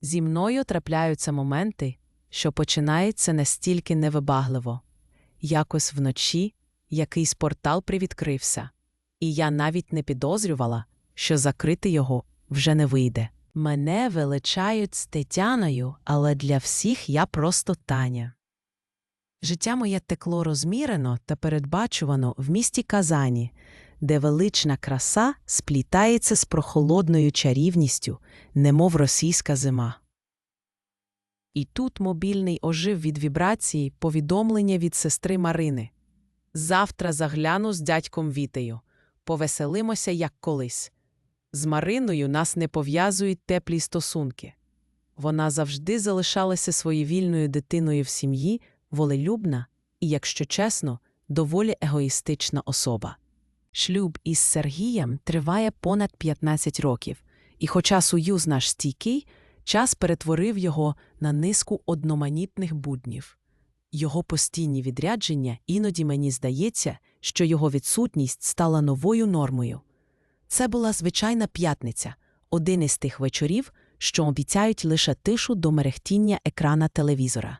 Зі мною трапляються моменти, що починається настільки невибагливо. Якось вночі якийсь портал привідкрився, і я навіть не підозрювала, що закрити його вже не вийде. Мене величають з Тетяною, але для всіх я просто Таня. Життя моє текло розмірено та передбачувано в місті Казані, де велична краса сплітається з прохолодною чарівністю, немов російська зима. І тут мобільний ожив від вібрації повідомлення від сестри Марини. Завтра загляну з дядьком Вітею. Повеселимося, як колись. З Мариною нас не пов'язують теплі стосунки. Вона завжди залишалася своєвільною дитиною в сім'ї, волелюбна і, якщо чесно, доволі егоїстична особа. Шлюб із Сергієм триває понад 15 років, і, хоча союз наш стійкий, час перетворив його на низку одноманітних буднів. Його постійні відрядження іноді мені здається, що його відсутність стала новою нормою. Це була звичайна п'ятниця, один із тих вечорів, що обіцяють лише тишу до мерехтіння екрана телевізора.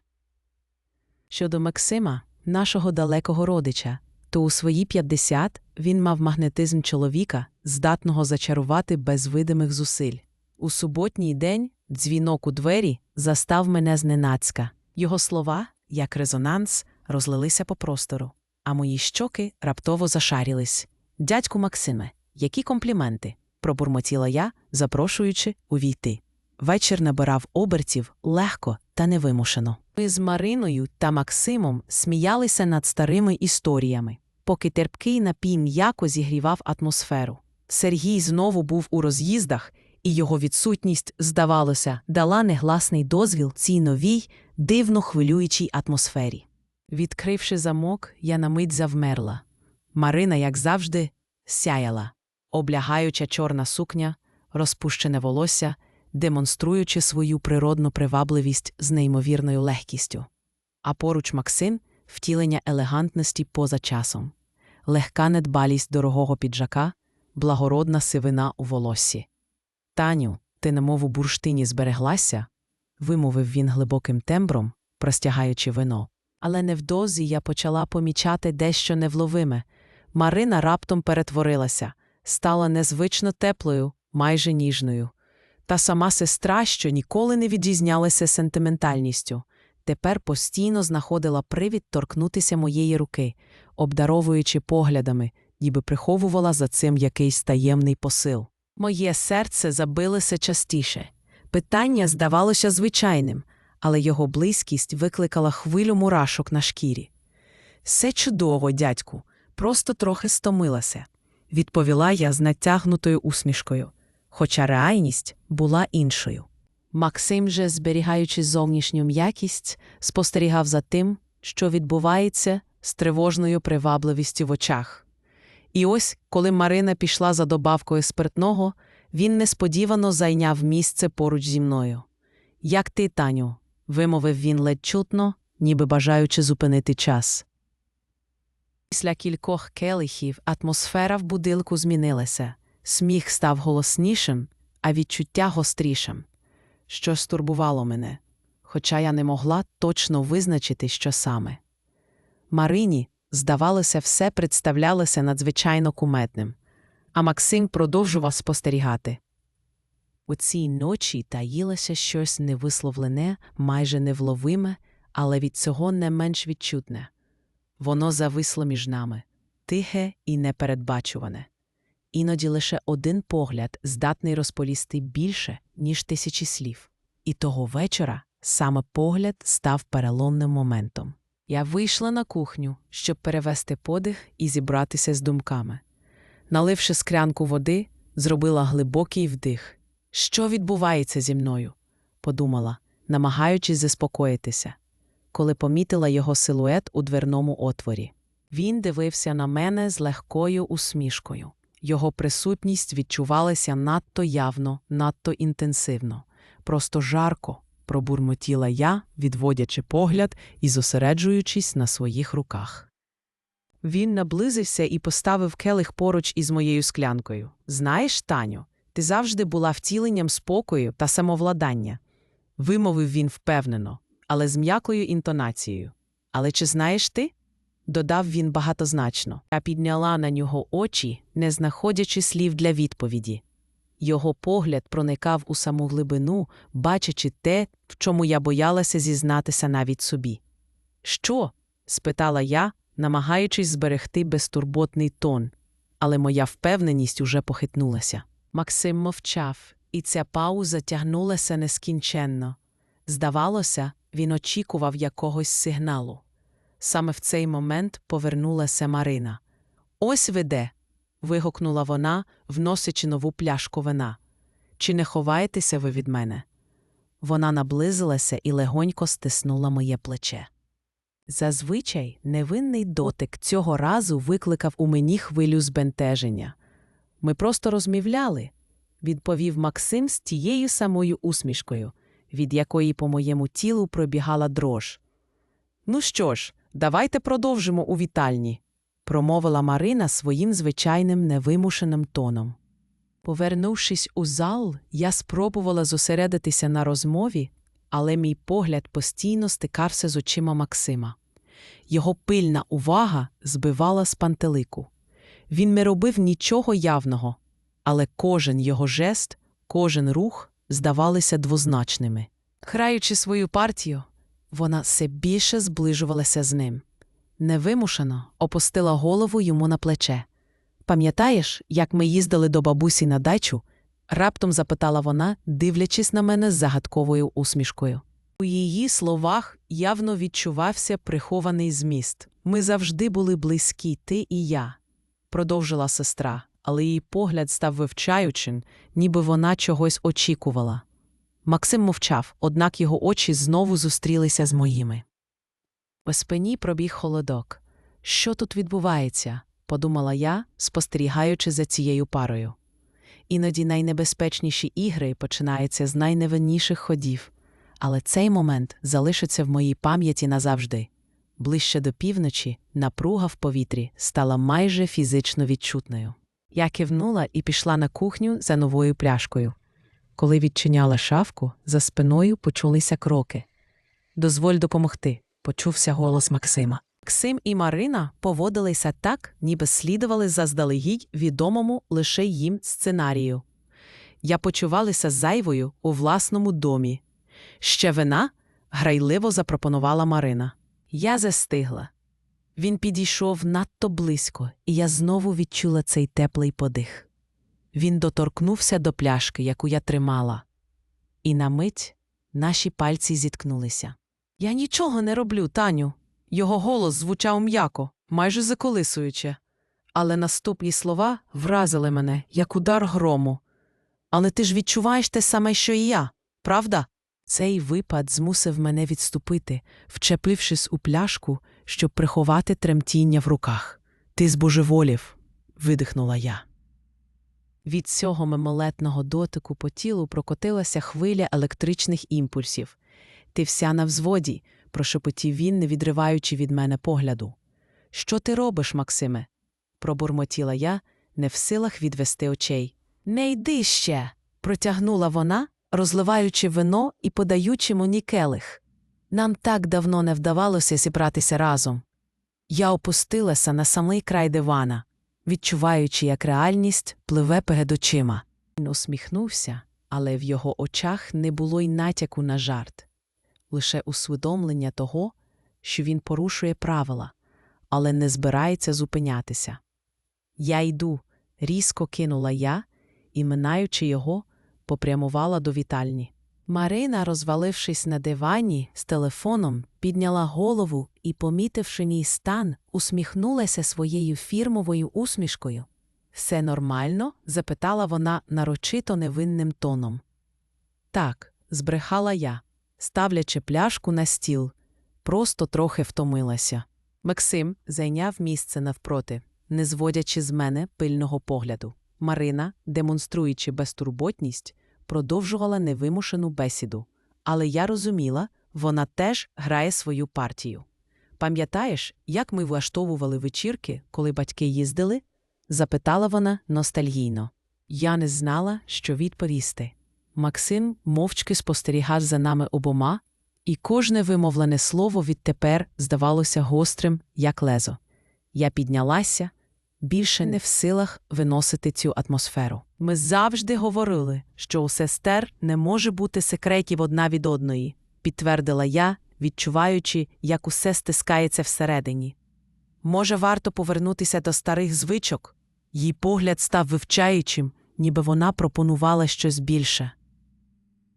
Щодо Максима, нашого далекого родича, то у свої 50 він мав магнетизм чоловіка, здатного зачарувати без видимих зусиль. У суботній день дзвінок у двері застав мене зненацька. Його слова, як резонанс, розлилися по простору, а мої щоки раптово зашарілись. Дядьку Максиме, які компліменти, пробурмотіла я, запрошуючи увійти. Вечір набирав обертів легко та невимушено. Ми з Мариною та Максимом сміялися над старими історіями, поки терпкий напій м'яко зігрівав атмосферу. Сергій знову був у роз'їздах, і його відсутність, здавалося, дала негласний дозвіл цій новій, дивно хвилюючій атмосфері. Відкривши замок, я на мить завмерла. Марина, як завжди, сяяла, облягаюча чорна сукня, розпущене волосся, демонструючи свою природну привабливість з неймовірною легкістю. А поруч Максим втілення елегантності поза часом, легка недбалість дорогого піджака, благородна сивина у волоссі. Таню, ти немов у бурштині збереглася, вимовив він глибоким тембром, простягаючи вино. Але невдовзі я почала помічати дещо невловиме. Марина раптом перетворилася, стала незвично теплою, майже ніжною. Та сама сестра, що ніколи не відрізнялася сентиментальністю, тепер постійно знаходила привід торкнутися моєї руки, обдаровуючи поглядами, ніби приховувала за цим якийсь таємний посил. Моє серце забилося частіше. Питання здавалося звичайним, але його близькість викликала хвилю мурашок на шкірі. Все чудово, дядьку, просто трохи стомилася, відповіла я з натягнутою усмішкою, хоча реальність була іншою. Максим же, зберігаючи зовнішню м'якість, спостерігав за тим, що відбувається з тривожною привабливістю в очах. І ось, коли Марина пішла за добавкою спиртного, він несподівано зайняв місце поруч зі мною. Як ти, Таню? вимовив він ледь чутно, ніби бажаючи зупинити час. Після кількох келихів атмосфера в будинку змінилася, сміх став голоснішим, а відчуття гострішим. Щось турбувало мене, хоча я не могла точно визначити, що саме. Марині, здавалося, все представлялося надзвичайно куметним, а Максим продовжував спостерігати. У цій ночі таїлося щось невисловлене, майже невловиме, але від цього не менш відчутне. Воно зависло між нами, тихе і непередбачуване. Іноді лише один погляд здатний розполісти більше, ніж тисячі слів. І того вечора саме погляд став переломним моментом. Я вийшла на кухню, щоб перевести подих і зібратися з думками. Наливши склянку води, зробила глибокий вдих. Що відбувається зі мною? подумала, намагаючись заспокоїтися, коли помітила його силует у дверному отворі. Він дивився на мене з легкою усмішкою. Його присутність відчувалася надто явно, надто інтенсивно, просто жарко, пробурмотіла я, відводячи погляд і зосереджуючись на своїх руках. Він наблизився і поставив келих поруч із моєю склянкою. Знаєш, Таню, ти завжди була втіленням спокою та самовладання. вимовив він впевнено, але з м'якою інтонацією. Але чи знаєш ти? Додав він багатозначно. Я підняла на нього очі, не знаходячи слів для відповіді. Його погляд проникав у саму глибину, бачачи те, в чому я боялася зізнатися навіть собі. Що? спитала я, намагаючись зберегти безтурботний тон, але моя впевненість уже похитнулася. Максим мовчав, і ця пауза тягнулася нескінченно. Здавалося, він очікував якогось сигналу. Саме в цей момент повернулася Марина. Ось ви де. вигукнула вона, вносячи нову пляшку вина. Чи не ховаєтеся ви від мене? Вона наблизилася і легонько стиснула моє плече. Зазвичай невинний дотик цього разу викликав у мені хвилю збентеження. Ми просто розмовляли, відповів Максим з тією самою усмішкою, від якої по моєму тілу пробігала дрож. Ну що ж, давайте продовжимо у вітальні, промовила Марина своїм звичайним невимушеним тоном. Повернувшись у зал, я спробувала зосередитися на розмові, але мій погляд постійно стикався з очима Максима. Його пильна увага збивала з пантелику. Він не робив нічого явного, але кожен його жест, кожен рух здавалися двозначними. Граючи свою партію, вона все більше зближувалася з ним. Невимушено опустила голову йому на плече. Пам'ятаєш, як ми їздили до бабусі на дачу? раптом запитала вона, дивлячись на мене з загадковою усмішкою. У її словах явно відчувався прихований зміст. Ми завжди були близькі, ти і я, продовжила сестра, але її погляд став вивчаючим, ніби вона чогось очікувала. Максим мовчав, однак його очі знову зустрілися з моїми. По спині пробіг холодок. Що тут відбувається? подумала я, спостерігаючи за цією парою. Іноді найнебезпечніші ігри починаються з найневинніших ходів, але цей момент залишиться в моїй пам'яті назавжди. Ближче до півночі напруга в повітрі стала майже фізично відчутною. Я кивнула і пішла на кухню за новою пляшкою. Коли відчиняла шафку, за спиною почулися кроки. Дозволь допомогти, почувся голос Максима. Максим і Марина поводилися так, ніби слідували заздалегідь відомому лише їм сценарію. Я почувалася зайвою у власному домі. Ще вина грайливо запропонувала Марина. Я застигла. Він підійшов надто близько, і я знову відчула цей теплий подих. Він доторкнувся до пляшки, яку я тримала, і на мить наші пальці зіткнулися. Я нічого не роблю, Таню. Його голос звучав м'яко, майже заколисуюче, але наступні слова вразили мене, як удар грому. Але ти ж відчуваєш те саме, що і я, правда? Цей випад змусив мене відступити, вчепившись у пляшку, щоб приховати тремтіння в руках. Ти збожеволів, видихнула я. Від цього мимолетного дотику по тілу прокотилася хвиля електричних імпульсів. Ти вся на взводі, прошепотів він, не відриваючи від мене погляду. Що ти робиш, Максиме? пробурмотіла я, не в силах відвести очей. Не йди ще. протягнула вона, розливаючи вино і подаючи мені келих. Нам так давно не вдавалося зібратися разом. Я опустилася на самий край дивана, відчуваючи, як реальність пливе перед очима. Він усміхнувся, але в його очах не було й натяку на жарт, лише усвідомлення того, що він порушує правила, але не збирається зупинятися. Я йду, різко кинула я і, минаючи його, попрямувала до вітальні. Марина, розвалившись на дивані з телефоном, підняла голову і, помітивши мій стан, усміхнулася своєю фірмовою усмішкою. Все нормально? запитала вона нарочито невинним тоном. Так, збрехала я, ставлячи пляшку на стіл, просто трохи втомилася. Максим зайняв місце навпроти, не зводячи з мене пильного погляду. Марина, демонструючи безтурботність, продовжувала невимушену бесіду, але я розуміла, вона теж грає свою партію. Пам'ятаєш, як ми влаштовували вечірки, коли батьки їздили? запитала вона ностальгійно. Я не знала, що відповісти. Максим мовчки спостерігав за нами обома, і кожне вимовлене слово відтепер здавалося гострим, як лезо. Я піднялася, більше не в силах виносити цю атмосферу. Ми завжди говорили, що у сестер не може бути секретів одна від одної, підтвердила я, відчуваючи, як усе стискається всередині. Може, варто повернутися до старих звичок? Її погляд став вивчаючим, ніби вона пропонувала щось більше.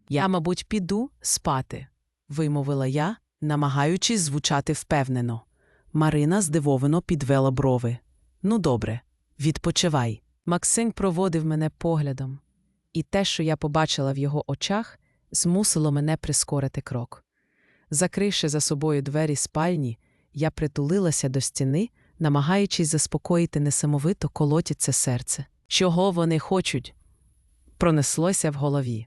Я, мабуть, піду спати, вимовила я, намагаючись звучати впевнено. Марина здивовано підвела брови. Ну, добре, відпочивай. Максим проводив мене поглядом, і те, що я побачила в його очах, змусило мене прискорити крок. Закривши за собою двері спальні, я притулилася до стіни, намагаючись заспокоїти несамовито колотяться серце. Чого вони хочуть? Пронеслося в голові.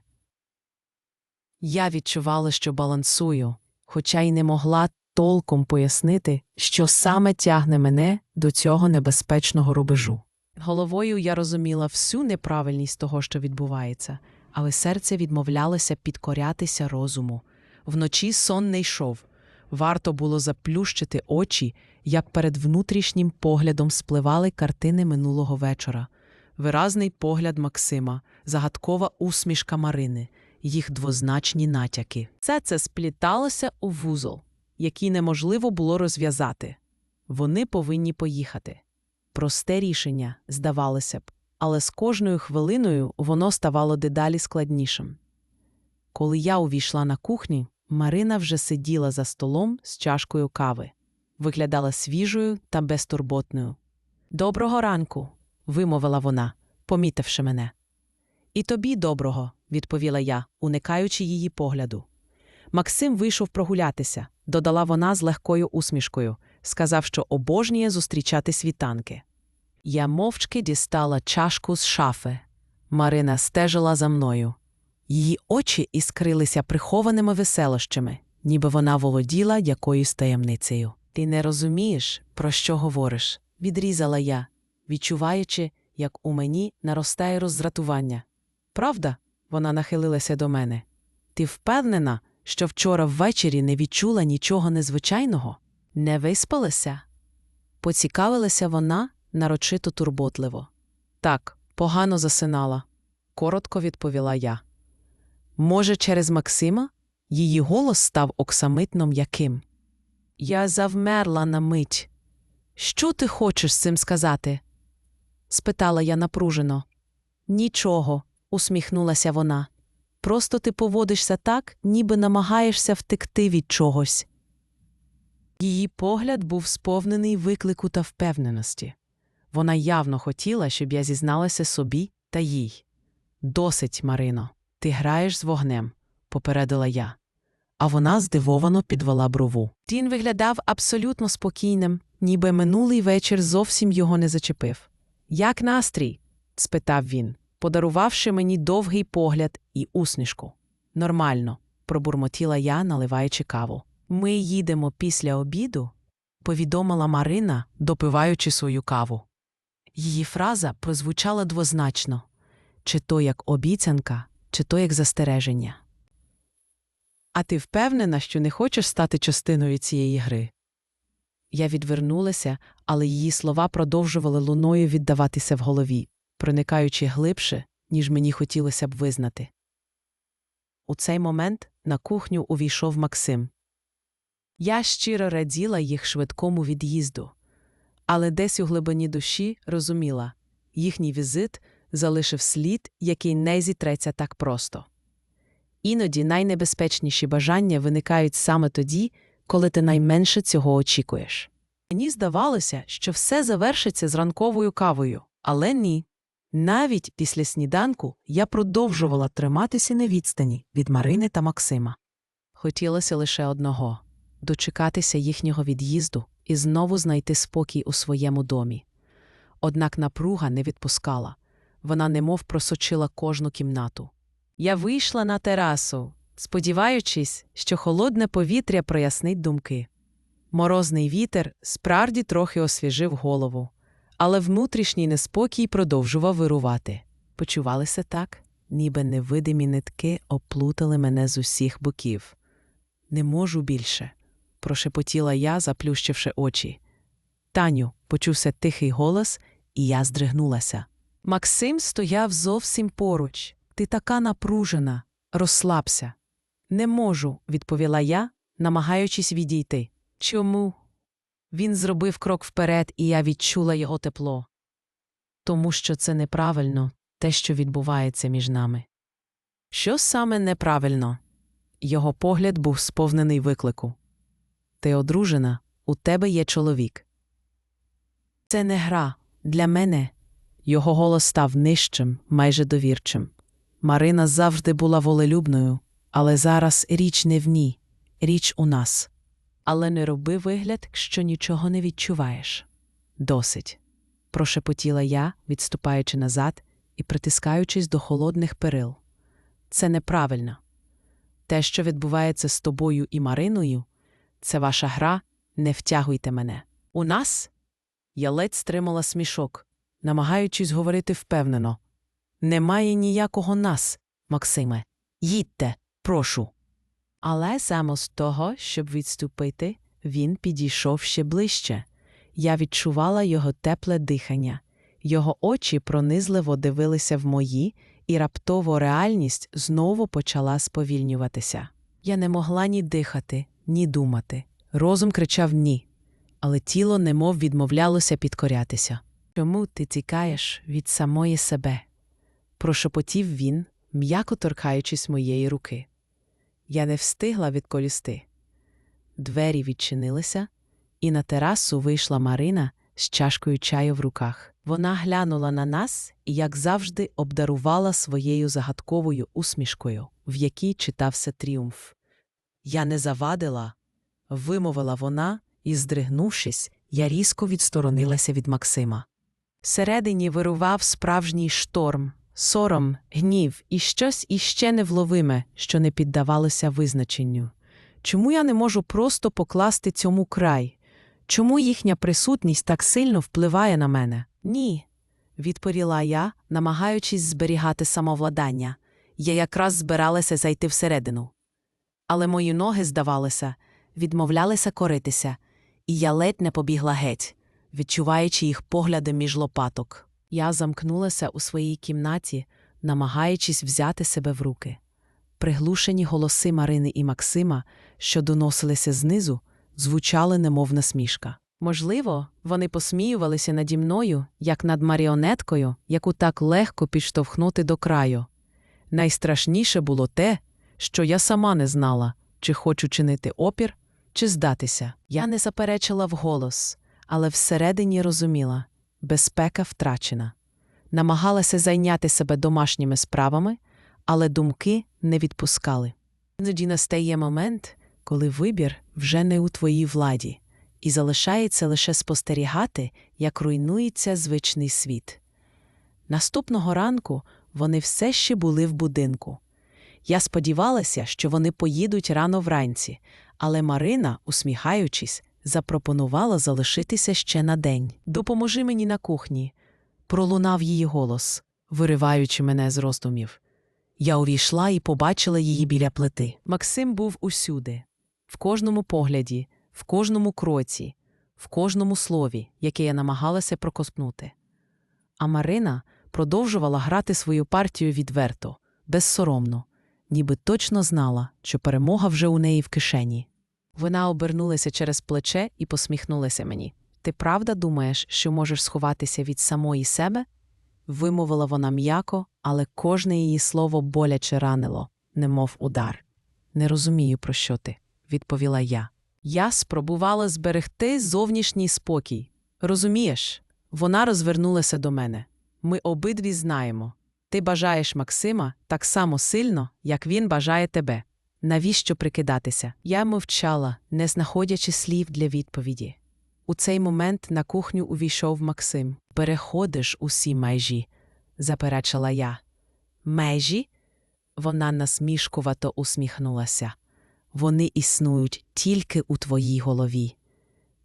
Я відчувала, що балансую, хоча й не могла толком пояснити, що саме тягне мене до цього небезпечного рубежу. Головою я розуміла всю неправильність того, що відбувається, але серце відмовлялося підкорятися розуму. Вночі сон не йшов. Варто було заплющити очі, як перед внутрішнім поглядом спливали картини минулого вечора. Виразний погляд Максима, загадкова усмішка Марини, їх двозначні натяки. Все це спліталося у вузол, який неможливо було розв'язати. Вони повинні поїхати. Просте рішення, здавалося б, але з кожною хвилиною воно ставало дедалі складнішим. Коли я увійшла на кухню, Марина вже сиділа за столом з чашкою кави, виглядала свіжою та безтурботною. Доброго ранку, вимовила вона, помітивши мене. І тобі доброго, відповіла я, уникаючи її погляду. Максим вийшов прогулятися, додала вона з легкою усмішкою, сказав, що обожнює зустрічати світанки. Я мовчки дістала чашку з шафи. Марина стежила за мною. Її очі іскрилися прихованими веселощами, ніби вона володіла якоюсь таємницею. Ти не розумієш, про що говориш, відрізала я, відчуваючи, як у мені наростає роздратування. Правда? Вона нахилилася до мене. Ти впевнена, що вчора ввечері не відчула нічого незвичайного? Не виспалася? Поцікавилася вона нарочито турботливо. Так, погано засинала, коротко відповіла я. Може, через Максима? Її голос став оксамитно м'яким. Я завмерла на мить. Що ти хочеш з цим сказати? спитала я напружено. Нічого, усміхнулася вона. Просто ти поводишся так, ніби намагаєшся втекти від чогось. Її погляд був сповнений виклику та впевненості. Вона явно хотіла, щоб я зізналася собі та їй. Досить, Марино, ти граєш з вогнем, попередила я. А вона здивовано підвела брову. Тін виглядав абсолютно спокійним, ніби минулий вечір зовсім його не зачепив. Як настрій? спитав він, подарувавши мені довгий погляд і усмішку. Нормально, пробурмотіла я, наливаючи каву. Ми їдемо після обіду, повідомила Марина, допиваючи свою каву. Її фраза прозвучала двозначно чи то як обіцянка, чи то як застереження. А ти впевнена, що не хочеш стати частиною цієї гри? Я відвернулася, але її слова продовжували луною віддаватися в голові, проникаючи глибше, ніж мені хотілося б визнати. У цей момент на кухню увійшов Максим. Я щиро раділа їх швидкому від'їзду, але десь у глибині душі розуміла їхній візит залишив слід, який не зітреться так просто. Іноді найнебезпечніші бажання виникають саме тоді, коли ти найменше цього очікуєш. Мені здавалося, що все завершиться з ранковою кавою, але ні. Навіть після сніданку я продовжувала триматися на відстані від Марини та Максима. Хотілося лише одного дочекатися їхнього від'їзду і знову знайти спокій у своєму домі. Однак напруга не відпускала вона немов просочила кожну кімнату. Я вийшла на терасу, сподіваючись, що холодне повітря прояснить думки. Морозний вітер справді трохи освіжив голову, але внутрішній неспокій продовжував вирувати. Почувалися так? ніби невидимі нитки оплутали мене з усіх боків. Не можу більше, прошепотіла я, заплющивши очі. Таню, почувся тихий голос, і я здригнулася. Максим стояв зовсім поруч. Ти така напружена. Розслабся. Не можу, відповіла я, намагаючись відійти. Чому? Він зробив крок вперед, і я відчула його тепло. Тому що це неправильно, те, що відбувається між нами. Що саме неправильно? Його погляд був сповнений виклику. Ти одружена, у тебе є чоловік. Це не гра. Для мене. Його голос став нижчим, майже довірчим. Марина завжди була волелюбною, але зараз річ не в ній, річ у нас. Але не роби вигляд, що нічого не відчуваєш. Досить. прошепотіла я, відступаючи назад і притискаючись до холодних перил. Це неправильно. Те, що відбувається з тобою і Мариною, це ваша гра, не втягуйте мене. У нас я ледь стримала смішок, намагаючись говорити впевнено. Немає ніякого нас, Максиме. Їдьте, прошу. Але замість того, щоб відступити, він підійшов ще ближче. Я відчувала його тепле дихання, його очі пронизливо дивилися в мої, і раптово реальність знову почала сповільнюватися. Я не могла ні дихати, ні думати. Розум кричав ні, але тіло немов відмовлялося підкорятися. Чому ти тікаєш від самої себе? прошепотів він, м'яко торкаючись моєї руки. Я не встигла відколісти. Двері відчинилися, і на терасу вийшла Марина з чашкою чаю в руках. Вона глянула на нас і, як завжди, обдарувала своєю загадковою усмішкою, в якій читався тріумф. Я не завадила, вимовила вона, і, здригнувшись, я різко відсторонилася від Максима. Всередині вирував справжній шторм, сором, гнів і щось іще невловиме, що не піддавалося визначенню. Чому я не можу просто покласти цьому край? Чому їхня присутність так сильно впливає на мене? Ні, відповіла я, намагаючись зберігати самовладання. Я якраз збиралася зайти всередину. Але мої ноги, здавалося, відмовлялися коритися, і я ледь не побігла геть, відчуваючи їх погляди між лопаток. Я замкнулася у своїй кімнаті, намагаючись взяти себе в руки. Приглушені голоси Марини і Максима, що доносилися знизу, звучали немов насмішка. Можливо, вони посміювалися наді мною, як над маріонеткою, яку так легко підштовхнути до краю. Найстрашніше було те, що я сама не знала, чи хочу чинити опір, чи здатися. Я не заперечила вголос, але всередині розуміла безпека втрачена. Намагалася зайняти себе домашніми справами, але думки не відпускали. Іноді настає момент, коли вибір вже не у твоїй владі, і залишається лише спостерігати, як руйнується звичний світ. Наступного ранку вони все ще були в будинку. Я сподівалася, що вони поїдуть рано вранці, але Марина, усміхаючись, запропонувала залишитися ще на день. Допоможи мені на кухні. Пролунав її голос, вириваючи мене з роздумів. Я увійшла і побачила її біля плити. Максим був усюди, в кожному погляді, в кожному кроці, в кожному слові, яке я намагалася прокоснути. А Марина продовжувала грати свою партію відверто, безсоромно, ніби точно знала, що перемога вже у неї в кишені. Вона обернулася через плече і посміхнулася мені. Ти правда думаєш, що можеш сховатися від самої себе? Вимовила вона м'яко, але кожне її слово боляче ранило, немов удар. Не розумію, про що ти, відповіла я. Я спробувала зберегти зовнішній спокій. Розумієш, вона розвернулася до мене. Ми обидві знаємо. Ти бажаєш Максима так само сильно, як він бажає тебе. Навіщо прикидатися? Я мовчала, не знаходячи слів для відповіді. У цей момент на кухню увійшов Максим. Переходиш усі межі, заперечила я. Межі? Вона насмішкувато усміхнулася. Вони існують тільки у твоїй голові.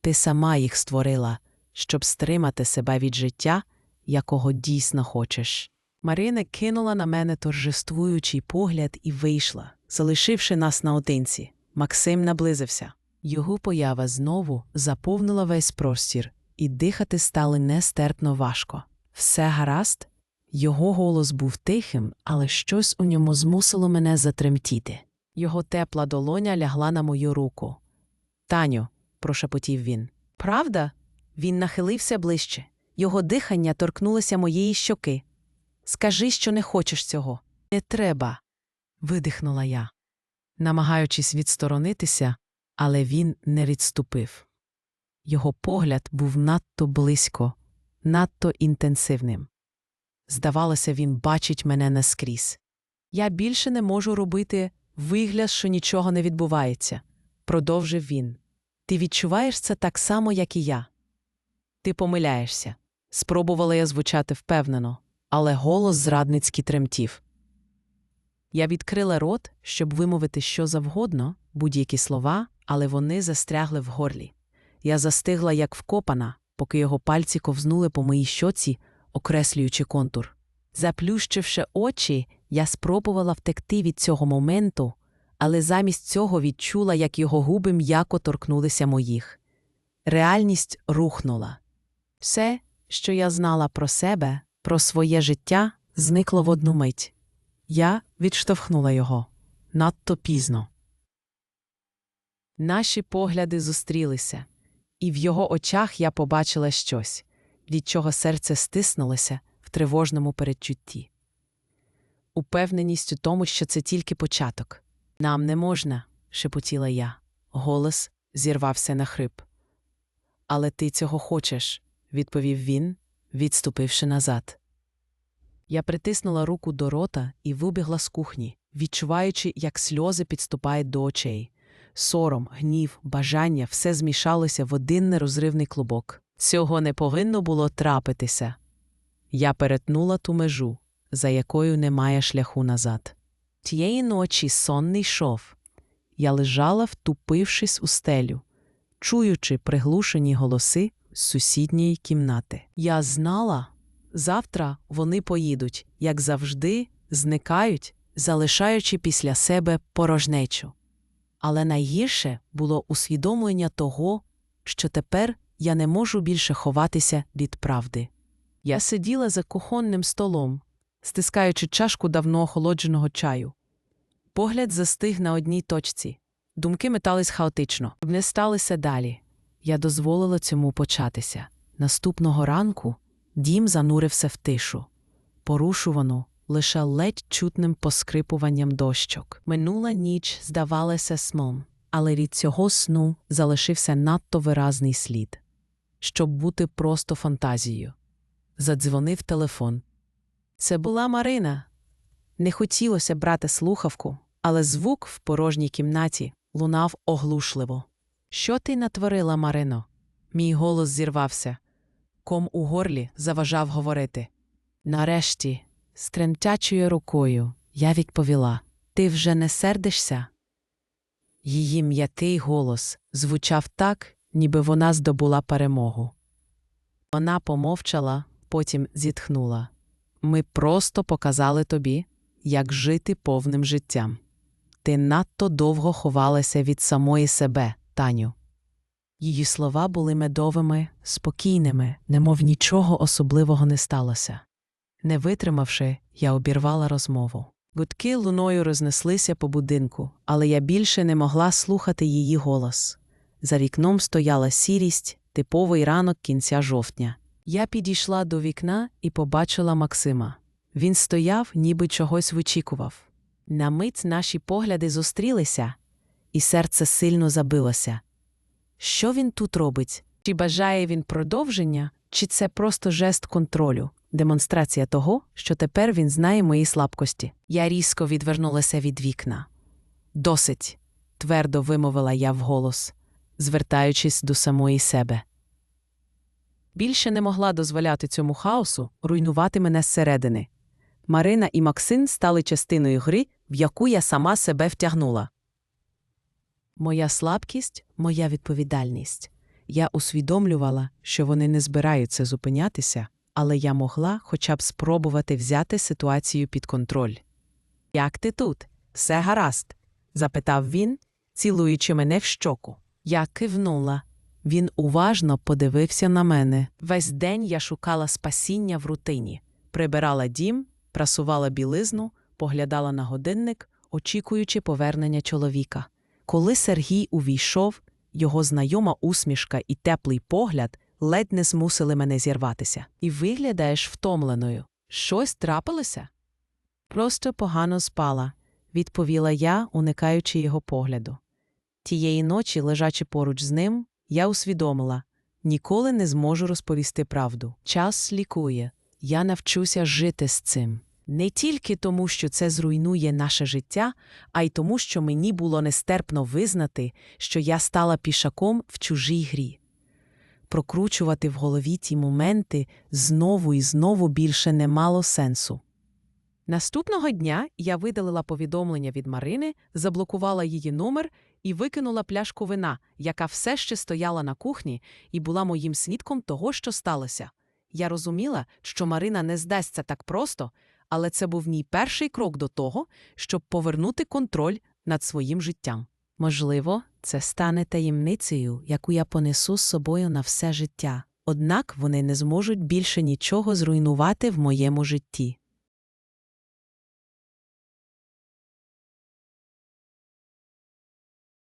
Ти сама їх створила, щоб стримати себе від життя, якого дійсно хочеш. Марина кинула на мене торжествуючий погляд і вийшла, залишивши нас наодинці. Максим наблизився. Його поява знову заповнила весь простір, і дихати стало нестерпно важко. Все гаразд? Його голос був тихим, але щось у ньому змусило мене затремтіти. Його тепла долоня лягла на мою руку. Таню, прошепотів він. Правда? Він нахилився ближче. Його дихання торкнулося моєї щоки. Скажи, що не хочеш цього. Не треба. видихнула я, намагаючись відсторонитися, але він не відступив. Його погляд був надто близько, надто інтенсивним. Здавалося, він бачить мене наскрізь. Я більше не можу робити вигляд, що нічого не відбувається, продовжив він. Ти відчуваєш це так само, як і я. Ти помиляєшся. Спробувала я звучати впевнено, але голос зрадницький тремтів. Я відкрила рот, щоб вимовити що завгодно, будь-які слова, але вони застрягли в горлі. Я застигла, як вкопана, поки його пальці ковзнули по моїй щоці, окреслюючи контур. Заплющивши очі, я спробувала втекти від цього моменту, але замість цього відчула, як його губи м'яко торкнулися моїх. Реальність рухнула. Все, що я знала про себе, про своє життя, зникло в одну мить. Я відштовхнула його надто пізно. Наші погляди зустрілися, і в його очах я побачила щось, від чого серце стиснулося в тривожному передчутті. Упевненість у тому, що це тільки початок. Нам не можна, шепотіла я. Голос зірвався на хрип. Але ти цього хочеш, відповів він, відступивши назад. Я притиснула руку до рота і вибігла з кухні, відчуваючи, як сльози підступають до очей. Сором, гнів, бажання все змішалося в один нерозривний клубок. Цього не повинно було трапитися. Я перетнула ту межу, за якою немає шляху назад. Тієї ночі сон не йшов. Я лежала, втупившись у стелю, чуючи приглушені голоси з сусідньої кімнати. Я знала, завтра вони поїдуть, як завжди, зникають, залишаючи після себе порожнечу. Але найгірше було усвідомлення того, що тепер я не можу більше ховатися від правди. Я сиділа за кухонним столом, стискаючи чашку давно охолодженого чаю. Погляд застиг на одній точці. Думки метались хаотично, не сталися далі. Я дозволила цьому початися. Наступного ранку дім занурився в тишу, порушувану лише ледь чутним поскрипуванням дощок. Минула ніч здавалася сном, але від цього сну залишився надто виразний слід, щоб бути просто фантазією. Задзвонив телефон. Це була Марина. Не хотілося брати слухавку, але звук в порожній кімнаті лунав оглушливо. Що ти натворила, Марино? Мій голос зірвався. Ком у горлі заважав говорити. Нарешті, з тремтячою рукою, я відповіла: Ти вже не сердишся? Її м'який голос звучав так, ніби вона здобула перемогу. Вона помовчала, потім зітхнула. Ми просто показали тобі, як жити повним життям. Ти надто довго ховалася від самої себе, Таню. Її слова були медовими, спокійними, немов нічого особливого не сталося. Не витримавши, я обірвала розмову. Гудки луною рознеслися по будинку, але я більше не могла слухати її голос. За вікном стояла сірість, типовий ранок кінця жовтня. Я підійшла до вікна і побачила Максима. Він стояв, ніби чогось вичікував. На мить наші погляди зустрілися, і серце сильно забилося. Що він тут робить? Чи бажає він продовження, чи це просто жест контролю, демонстрація того, що тепер він знає мої слабкості? Я різко відвернулася від вікна. Досить, твердо вимовила я вголос, звертаючись до самої себе. Більше не могла дозволяти цьому хаосу руйнувати мене зсередини. Марина і Максим стали частиною гри, в яку я сама себе втягнула. Моя слабкість, моя відповідальність. Я усвідомлювала, що вони не збираються зупинятися, але я могла хоча б спробувати взяти ситуацію під контроль. Як ти тут? Все гаразд? запитав він, цілуючи мене в щоку. Я кивнула. Він уважно подивився на мене. Весь день я шукала спасіння в рутині, прибирала дім, прасувала білизну, поглядала на годинник, очікуючи повернення чоловіка. Коли Сергій увійшов, його знайома усмішка і теплий погляд ледь не змусили мене зірватися. І виглядаєш втомленою. Щось трапилося? Просто погано спала, відповіла я, уникаючи його погляду. Тієї ночі, лежачи поруч з ним, я усвідомила ніколи не зможу розповісти правду. Час лікує, я навчуся жити з цим. Не тільки тому, що це зруйнує наше життя, а й тому, що мені було нестерпно визнати, що я стала пішаком в чужій грі. Прокручувати в голові ті моменти знову і знову більше не мало сенсу. Наступного дня я видалила повідомлення від Марини, заблокувала її номер і викинула пляшку вина, яка все ще стояла на кухні і була моїм свідком того, що сталося. Я розуміла, що Марина не здасться так просто, але це був мій перший крок до того, щоб повернути контроль над своїм життям. Можливо, це стане таємницею, яку я понесу з собою на все життя. Однак вони не зможуть більше нічого зруйнувати в моєму житті.